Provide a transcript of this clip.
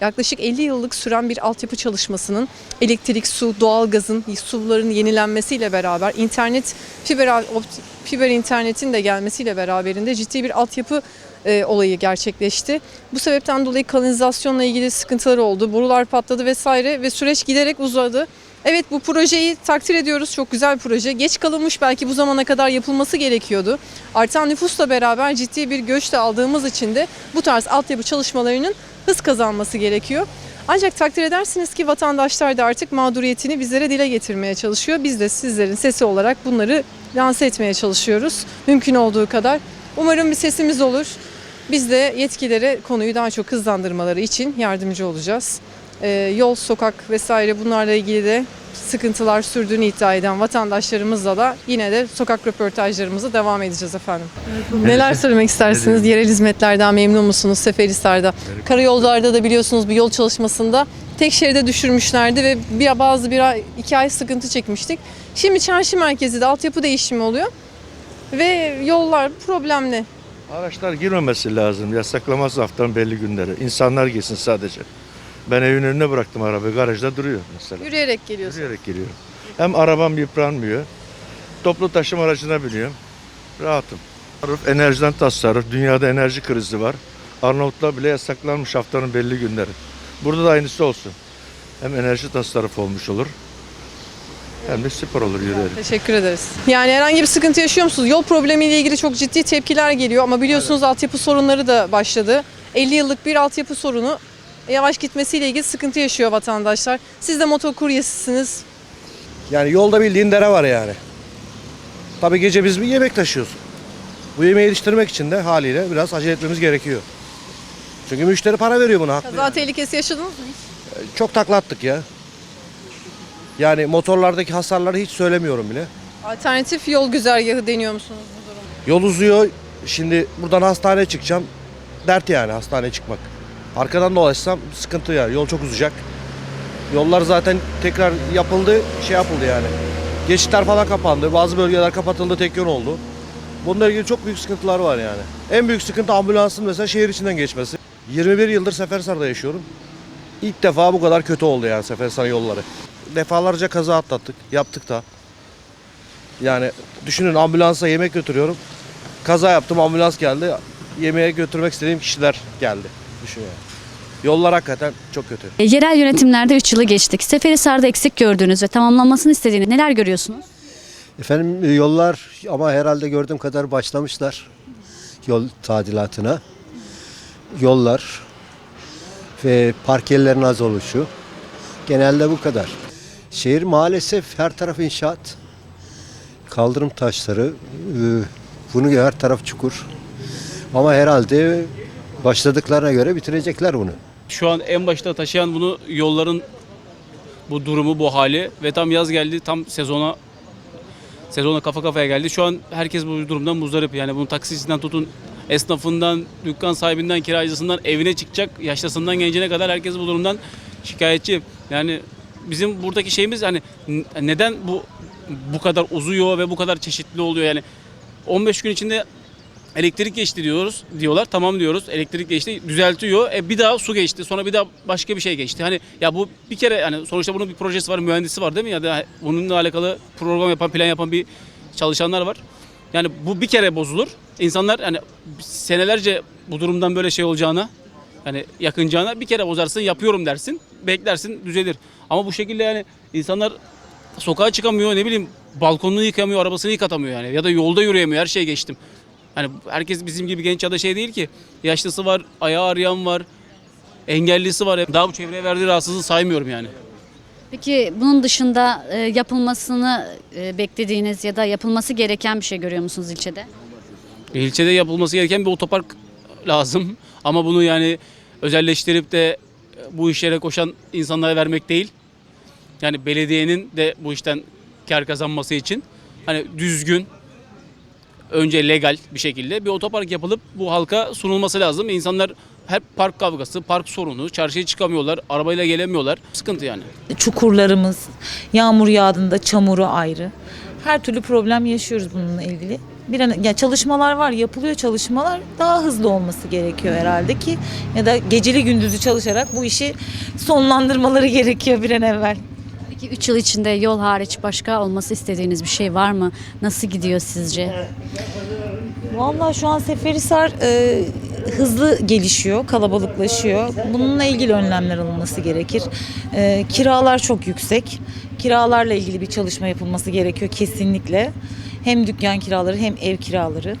Yaklaşık 50 yıllık süren bir altyapı çalışmasının elektrik, su, doğalgazın, suların yenilenmesiyle beraber internet, fiber, fiber internetin de gelmesiyle beraberinde ciddi bir altyapı e, olayı gerçekleşti. Bu sebepten dolayı kanalizasyonla ilgili sıkıntılar oldu. Borular patladı vesaire ve süreç giderek uzadı. Evet bu projeyi takdir ediyoruz. Çok güzel bir proje. Geç kalınmış belki bu zamana kadar yapılması gerekiyordu. Artan nüfusla beraber ciddi bir göç de aldığımız için de bu tarz altyapı çalışmalarının hız kazanması gerekiyor. Ancak takdir edersiniz ki vatandaşlar da artık mağduriyetini bizlere dile getirmeye çalışıyor. Biz de sizlerin sesi olarak bunları lanse etmeye çalışıyoruz. Mümkün olduğu kadar. Umarım bir sesimiz olur. Biz de yetkilere konuyu daha çok hızlandırmaları için yardımcı olacağız. Ee, yol, sokak vesaire bunlarla ilgili de sıkıntılar sürdüğünü iddia eden vatandaşlarımızla da yine de sokak röportajlarımıza devam edeceğiz efendim. Neler söylemek istersiniz? Yerel hizmetlerden memnun musunuz Seferihisar'da? Karayollarda da biliyorsunuz bir yol çalışmasında tek şeride düşürmüşlerdi ve bir bazı bir ay, iki ay sıkıntı çekmiştik. Şimdi çarşı merkezi de altyapı değişimi oluyor ve yollar problemli. Araçlar girmemesi lazım. Yasaklamaz haftanın belli günleri. İnsanlar girsin sadece. Ben evin önüne bıraktım arabayı. Garajda duruyor mesela. Yürüyerek geliyorsun. Yürüyerek geliyorum. Hem arabam yıpranmıyor. Toplu taşıma aracına biniyorum. Rahatım. Tasarruf, Enerjiden tasarruf. Dünyada enerji krizi var. Arnavutlar bile yasaklanmış haftanın belli günleri. Burada da aynısı olsun. Hem enerji tasarrufu olmuş olur. Hem de spor olur yürüyerek. Teşekkür ederiz. Yani herhangi bir sıkıntı yaşıyor musunuz? Yol problemiyle ilgili çok ciddi tepkiler geliyor ama biliyorsunuz altyapı sorunları da başladı. 50 yıllık bir altyapı sorunu yavaş gitmesiyle ilgili sıkıntı yaşıyor vatandaşlar. Siz de motokuryesisiniz. Yani yolda bildiğin dere var yani. Tabii gece biz bir yemek taşıyoruz. Bu yemeği yetiştirmek için de haliyle biraz acele etmemiz gerekiyor. Çünkü müşteri para veriyor buna haklı. Kaza tehlikesi yaşadınız mı hiç? Çok taklattık ya. Yani motorlardaki hasarları hiç söylemiyorum bile. Alternatif yol güzergahı deniyor musunuz bu durumda? Yol uzuyor. Şimdi buradan hastaneye çıkacağım. Dert yani hastaneye çıkmak. Arkadan dolaşsam sıkıntı yani. Yol çok uzayacak. Yollar zaten tekrar yapıldı, şey yapıldı yani. Geçitler falan kapandı. Bazı bölgeler kapatıldı, tek yön oldu. Bununla ilgili çok büyük sıkıntılar var yani. En büyük sıkıntı ambulansın mesela şehir içinden geçmesi. 21 yıldır Seferisar'da yaşıyorum. İlk defa bu kadar kötü oldu yani Seferisar yolları. Defalarca kaza atlattık, yaptık da. Yani düşünün ambulansa yemek götürüyorum. Kaza yaptım ambulans geldi. Yemeğe götürmek istediğim kişiler geldi. Düşün yani. Yollar hakikaten çok kötü. E, Yerel yönetimlerde 3 yılı geçtik. Seferihisar'da eksik gördüğünüz ve tamamlanmasını istediğiniz neler görüyorsunuz? Efendim e, yollar ama herhalde gördüğüm kadar başlamışlar yol tadilatına. Yollar ve park yerlerinin az oluşu. Genelde bu kadar. Şehir maalesef her taraf inşaat. Kaldırım taşları, e, bunu her taraf çukur. Ama herhalde başladıklarına göre bitirecekler bunu. Şu an en başta taşıyan bunu yolların bu durumu, bu hali ve tam yaz geldi, tam sezona sezona kafa kafaya geldi. Şu an herkes bu durumdan muzdarip. Yani bunun taksicisinden tutun, esnafından, dükkan sahibinden, kiracısından, evine çıkacak, yaşlısından gencine kadar herkes bu durumdan şikayetçi. Yani bizim buradaki şeyimiz hani neden bu bu kadar uzuyor ve bu kadar çeşitli oluyor yani 15 gün içinde elektrik geçti diyoruz diyorlar. Tamam diyoruz. Elektrik geçti düzeltiyor. E bir daha su geçti. Sonra bir daha başka bir şey geçti. Hani ya bu bir kere hani sonuçta bunun bir projesi var mühendisi var değil mi? Ya da bununla alakalı program yapan plan yapan bir çalışanlar var. Yani bu bir kere bozulur. İnsanlar hani senelerce bu durumdan böyle şey olacağına yani yakınacağına bir kere bozarsın yapıyorum dersin beklersin düzelir. Ama bu şekilde yani insanlar sokağa çıkamıyor ne bileyim balkonunu yıkamıyor arabasını yıkatamıyor yani. Ya da yolda yürüyemiyor her şeye geçtim. Hani herkes bizim gibi genç ya da şey değil ki. Yaşlısı var, ayağı ağrıyan var, engellisi var. Daha bu çevreye verdiği rahatsızlığı saymıyorum yani. Peki bunun dışında e, yapılmasını e, beklediğiniz ya da yapılması gereken bir şey görüyor musunuz ilçede? İlçede yapılması gereken bir otopark lazım. Ama bunu yani özelleştirip de bu işlere koşan insanlara vermek değil. Yani belediyenin de bu işten kar kazanması için hani düzgün önce legal bir şekilde bir otopark yapılıp bu halka sunulması lazım. İnsanlar hep park kavgası, park sorunu, çarşıya çıkamıyorlar, arabayla gelemiyorlar. Sıkıntı yani. çukurlarımız, yağmur yağdığında çamuru ayrı. Her türlü problem yaşıyoruz bununla ilgili. bir an ya çalışmalar var, yapılıyor çalışmalar. Daha hızlı olması gerekiyor herhalde ki ya da geceli gündüzü çalışarak bu işi sonlandırmaları gerekiyor bir an evvel. Peki 3 yıl içinde yol hariç başka olması istediğiniz bir şey var mı? Nasıl gidiyor sizce? Vallahi şu an Seferihisar e, hızlı gelişiyor, kalabalıklaşıyor. Bununla ilgili önlemler alınması gerekir. E, kiralar çok yüksek. Kiralarla ilgili bir çalışma yapılması gerekiyor kesinlikle. Hem dükkan kiraları hem ev kiraları.